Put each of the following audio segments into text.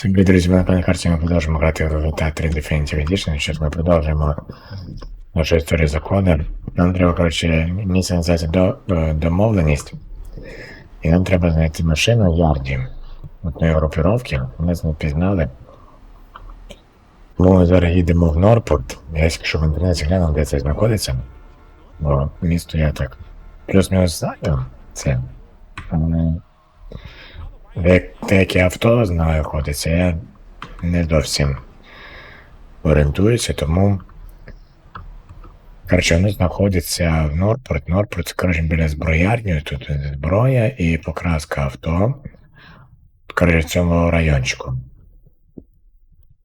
Привіт, друзі, ми на Карті ми продовжуємо грати в GTA 3 Definitive Edition. Зараз ми продовжуємо нашу історію закону. Нам треба, коротше, місце називається до, домовленість. І нам треба знайти машину Ярді. Одної групіровки. З ним пізнали. Ми зараз їдемо в Норпорт. Я якщо в інтернеті гляну, де це знаходиться. Бо місто я так плюс-мінус знаю. Це. Але деякі авто знаю ходиться, я не зовсім орієнтуюся, тому. Коротше, воно знаходиться в Норпорт. Норпорт, це, біля зброярні, тут зброя і покраска авто. Коротше, в цьому райончику.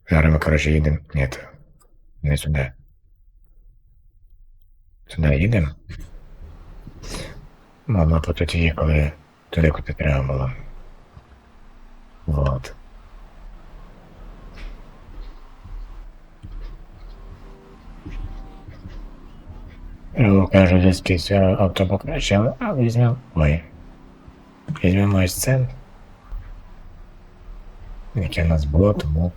Зараз ми, коротше, їдемо. Ні, не сюди. Сюди їдемо. Мама по тут їхали туди, куди треба було. Вот. Ну, кажу, десь після авто покращили, а візьмемо. Ой. Візьмемо ось це. Яке в нас було, тому.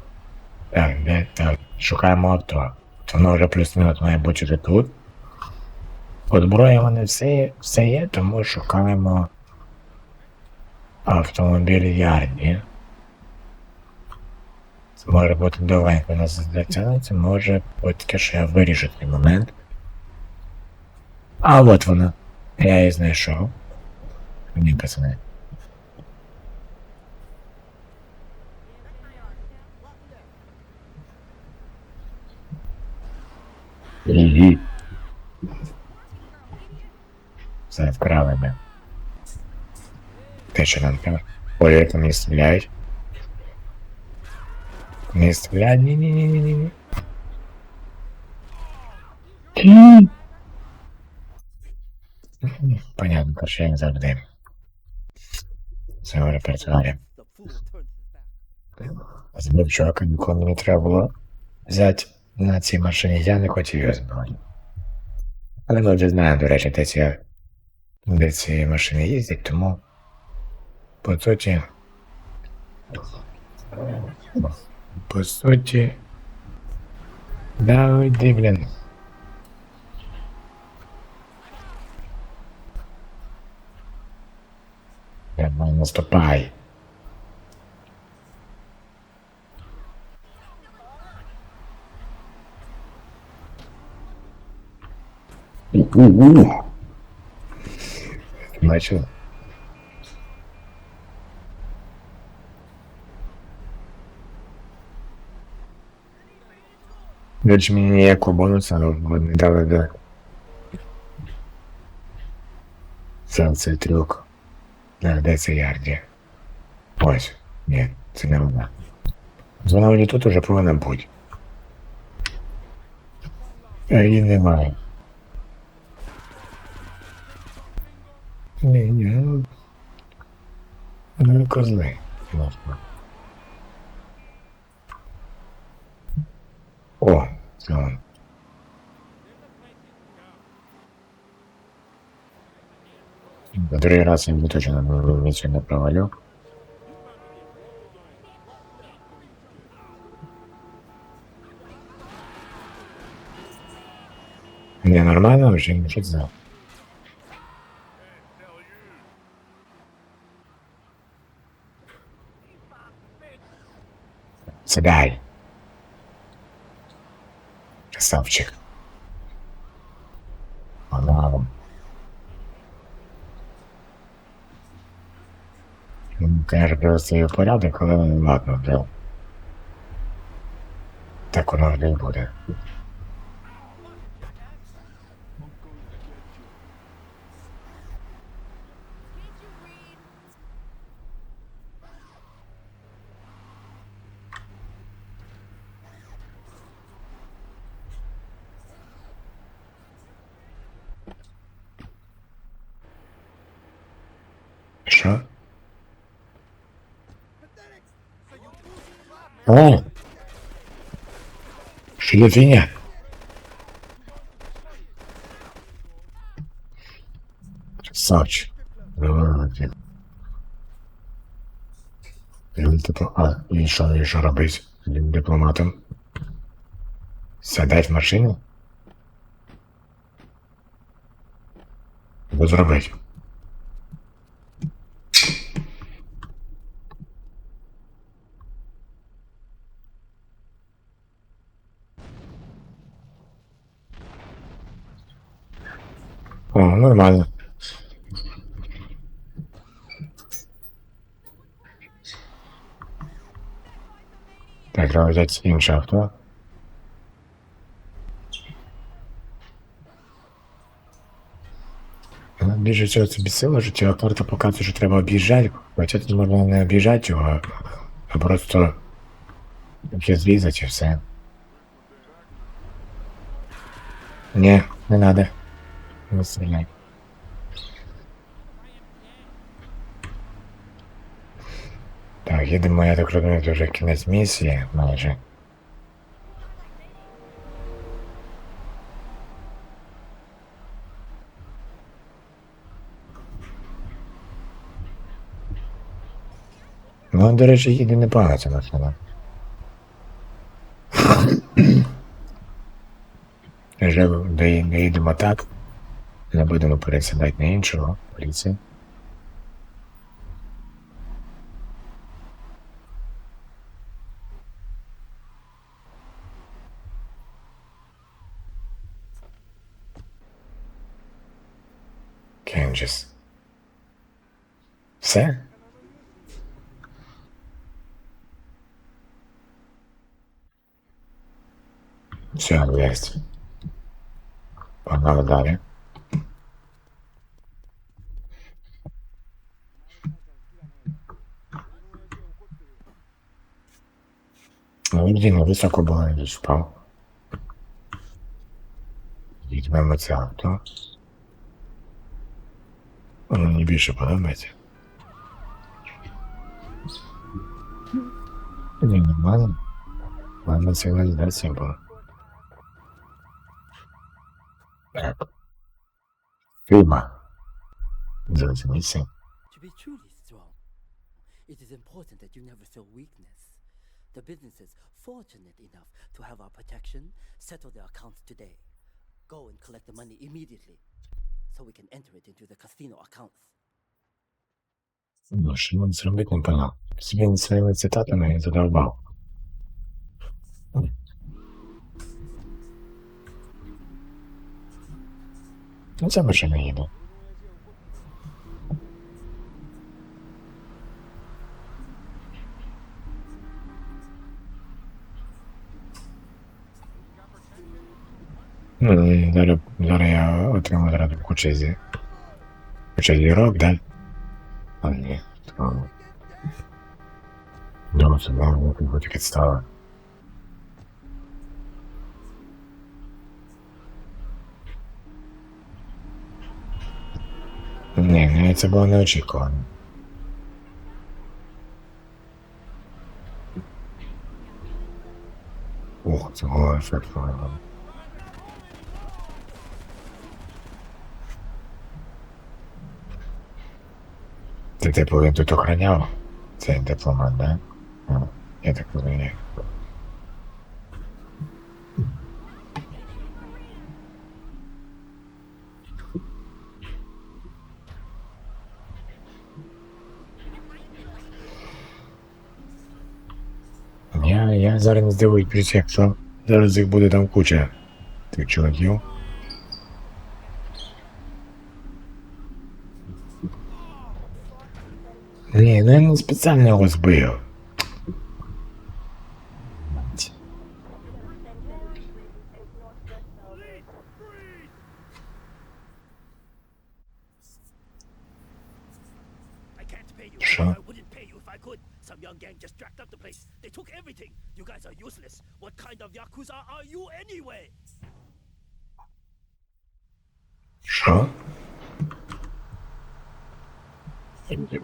Так, де так. Шукаємо авто. То воно вже плюс-мінус має бути вже тут. Озброєно все, все є, тому шукаємо автомобіль Ярді. Може бути довгенько нас затягнеться, може бути таке, що я виріжу цей момент. А от вона. Я її знайшов. Ні, пацани. Її. Все, вкрали ми. Те, що нам треба. Ой, як вони стріляють. Не стріляють, ні-ні-ні-ні-ні. Понятно, короче, як завжди. Це репертуарі. Збив чувака, ніколи не треба було на цій машині. Я не хотів його збивати. Але ми вже знаємо, до речі, де ці, де ці машини їздять, тому по суті. По суті. Да, уйди, блін. Прямо наступай. Бачив? Речі, мені ніякого бонуса не дали до. Сам цей трюк. Да, де це Ярді? Ось. Ні, це не вона. Вона мені тут уже повинна бути. А її немає. Ні, ні, ну. Ну, козли. О, На другий раз я бы точно не провалю. Не, нормально вообще, не что знал. Сідай. Красавчик. Она... Конечно, привести її в порядок, але ладно, вже. Так воно вже і буде. О! Що за фігня? Красавчик. Давай, Типу, а, і що, і що робить дипломатом? Сядать в машину? Що зробить? Нормально. Так, треба взяти інше авто. Цього це бісило, що цього карта показує, що треба об'їжджати, хоча тут можна не об'їжджати його, а просто зрізати і все. Ні, не надо. Не стріляй. Так, їдемо, я так розумію, це вже кінець місії майже. Ну, до речі, їде непогано ця машина. Вже доїдемо так. Не будемо пересідати на іншого поліції. Все? Все, есть. Погнали далі. Ну, блін, високо було не впав. Візьмемо це авто. Воно мені більше подобається. Ні, нормально. Ладно, сигналізація була. Так. Фільма. Зрозумійся. To be truly strong, it is important that you never show weakness. The business is fortunate enough to have our protection settle their accounts today. Go and collect the money immediately so we can enter it into the casino accounts. Ну, що він зробити не понял. Він своїми цитатами не задовбав. Ну, це машина їде. Ну, зараз, зараз я отримав зараз кучу зі. Куча зірок, да? Ні, то... Це мало бути підстава. Ні, це було неочікувано. Ух, цього ефекту. Ти типу він тут охраняв? Цей дипломат, да? Ну, я так розумію. Я, я зараз не здивуюсь, якщо зараз їх буде там куча тих чуваків. Ні, ну я не спеціально його збив. I can't pay you. Sure. I wouldn't pay you if I could. Some young gang just jacked up the place. They took everything. You guys are useless. What kind of yakuza are you anyway? Що?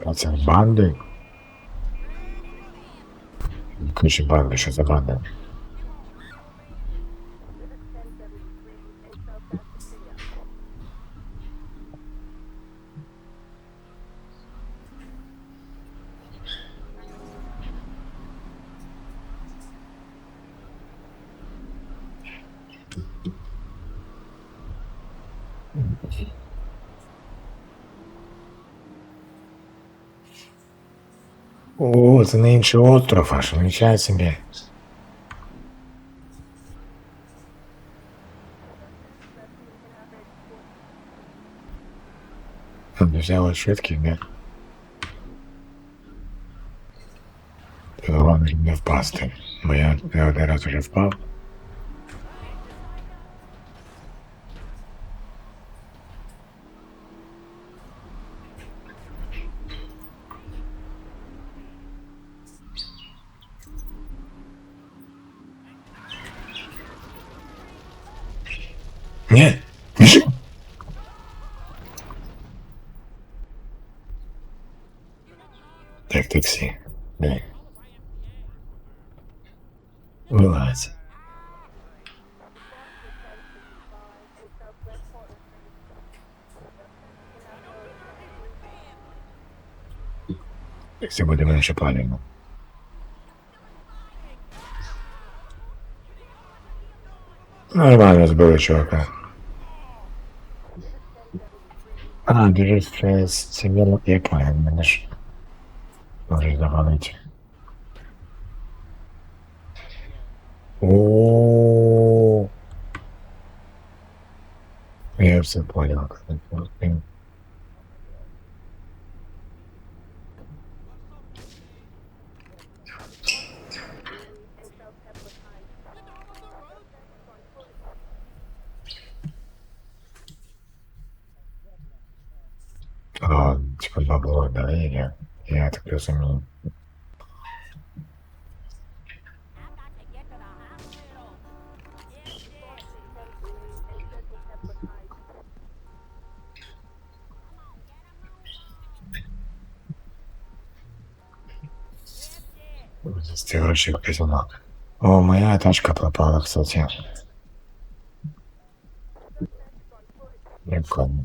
Praca bandy. Kończy bandy się za bandę. О, це на інший остров аж, нічого собі. Взяла швидкий, не? Головне не впасти, бо я я один раз вже впав. Таксі буде менше палімо. Нормально збили чувака. А, дуже стрес. Це було я понял, мене ж може завалити. О. Я все понял, как это было. А, типа два было, да, или я так розумію. З цих грошей в казино. О, моя тачка пропала, кстати. Прикольно.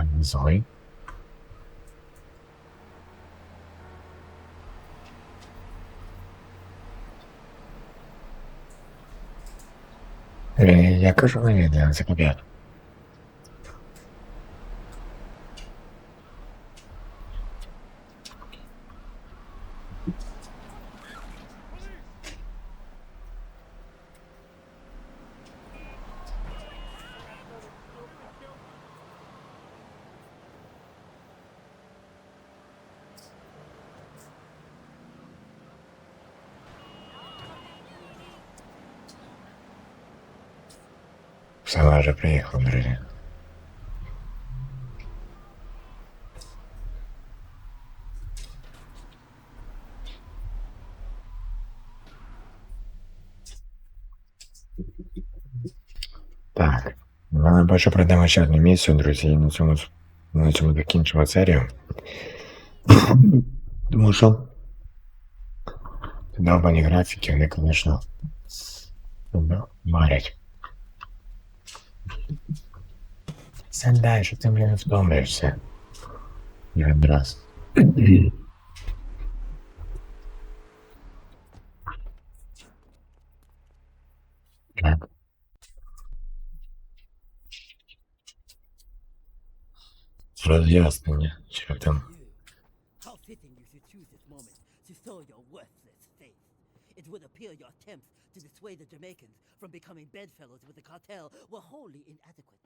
I'm sorry. Е, Я кажу на відео, це капець. Сама вже приїхав, друзі. Так. Ну, я бачу, пройдемо ще одну місію, друзі, і на цьому, на цьому закінчимо серію. Тому що довбані графіки, вони, звісно, марять. Сядай, що ти, блін, втомлюєшся. Один раз. Так. Роз'яснення, що там. How would appear your attempts to dissuade the Jamaicans from becoming bedfellows with the cartel were wholly inadequate.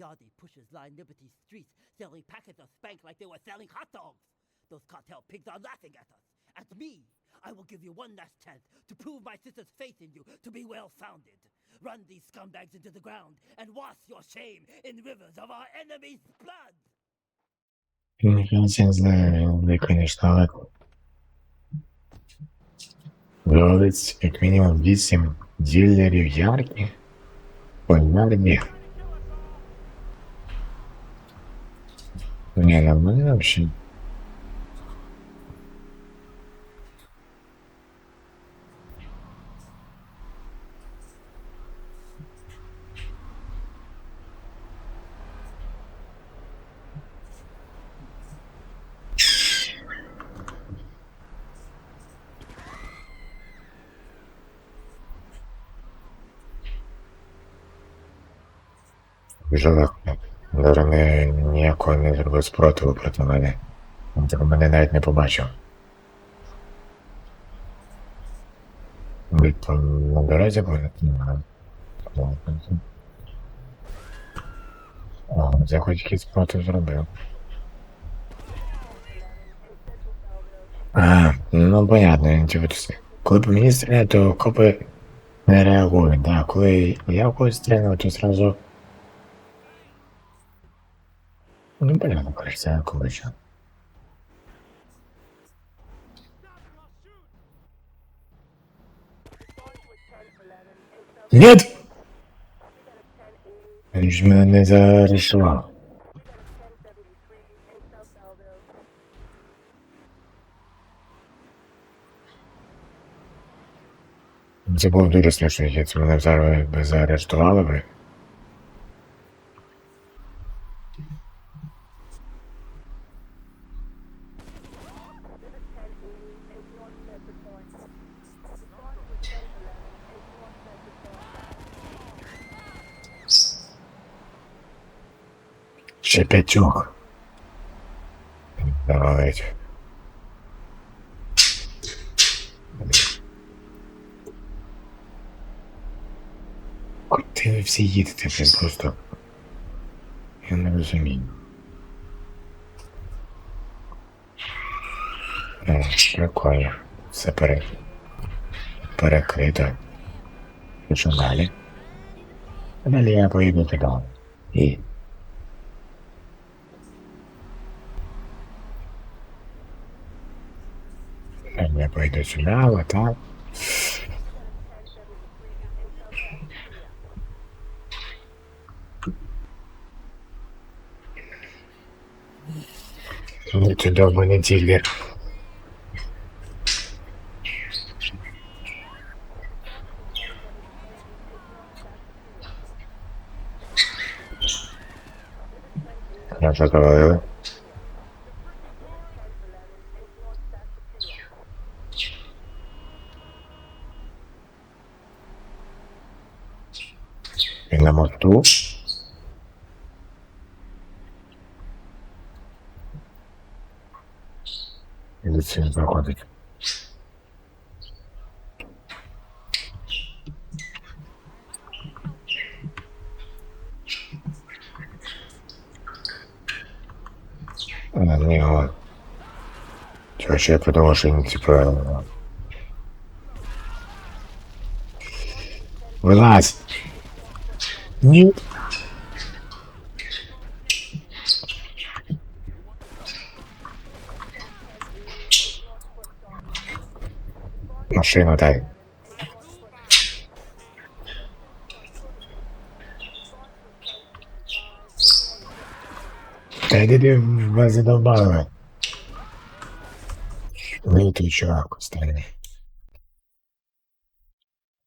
Yardi pushers line Liberty streets selling packets of spank like they were selling hot dogs. Those cartel pigs are laughing at us. At me. I will give you one last chance to prove my sister's faith in you to be well founded. run these scumbags into the ground and wash your shame in rivers of our enemy's blood. Ніхто не знає, але, звісно, але... Доводиться як мінімум 8 ділерів яркі. Полярні. Не, нормально вообще. Дуже легко. Даже не, ніякого не зробив спротиву проти мене. Він мене навіть не побачив. Ви там на дорозі були? Я хоч якийсь спротив зробив. А, ну понятно, він типу, коли по мені стріляють, то копи не реагують, да. Коли я в когось стріляю, то сразу Ну, понятно, короче, це короче. Нет! Він ж мене не заарештував. Це було дуже смішно, якщо мене зараз би заарештували би. Ще п'ятьох. Давайте. Куди ви всі їдете, блін, просто. Я не розумію. О, прикольно. Все пере... перекрито. Що далі? Далі я поїду туди. І Я пойду сюда, вот так. Ну, ты долбанный дилер. Хорошо говорили. Він на мосту. За цим заходить. А, ні, от. Чого ще я подумав, що він типа... Вилазь! Ні. しいので、Дядя вас задолбала. Выйти чувак стали.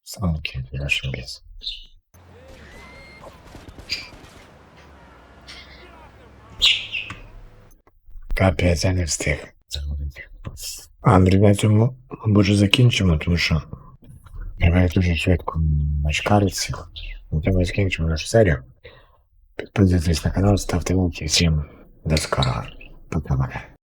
Санки, я ошибись. Капец, я не встиг. Забудьте. Андрій, на цьому, може, закінчимо, тому що я дуже швидко начкариться. На цьому закінчимо нашу серію. Підписуйтесь на канал, ставте лайки. Всім до скорого. Пока-пока.